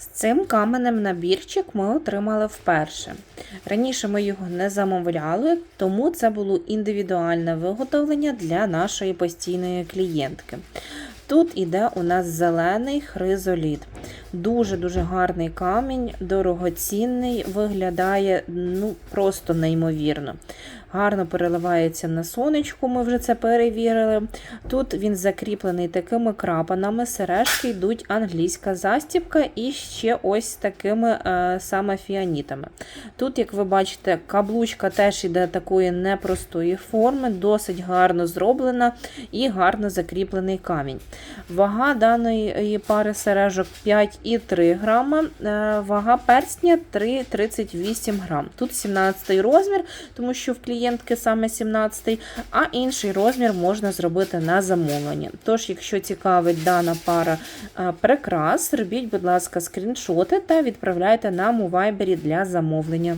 З цим каменем набірчик ми отримали вперше. Раніше ми його не замовляли, тому це було індивідуальне виготовлення для нашої постійної клієнтки. Тут іде у нас зелений хризоліт. Дуже-дуже гарний камінь, дорогоцінний, виглядає ну, просто неймовірно. Гарно переливається на сонечку, ми вже це перевірили. Тут він закріплений такими крапанами, сережки йдуть англійська застібка і ще ось такими е, саме фіанітами. Тут, як ви бачите, каблучка теж іде такої непростої форми, досить гарно зроблена і гарно закріплений камінь. Вага даної пари сережок 5,3 грама, е, вага персня 3,38 грам. Тут 17 розмір, тому що в клієнтки саме 17, а інший розмір можна зробити на замовлення. Тож, якщо цікавить дана пара е, прикрас, робіть, будь ласка, скріншоти та відправляйте нам у вайбері для замовлення.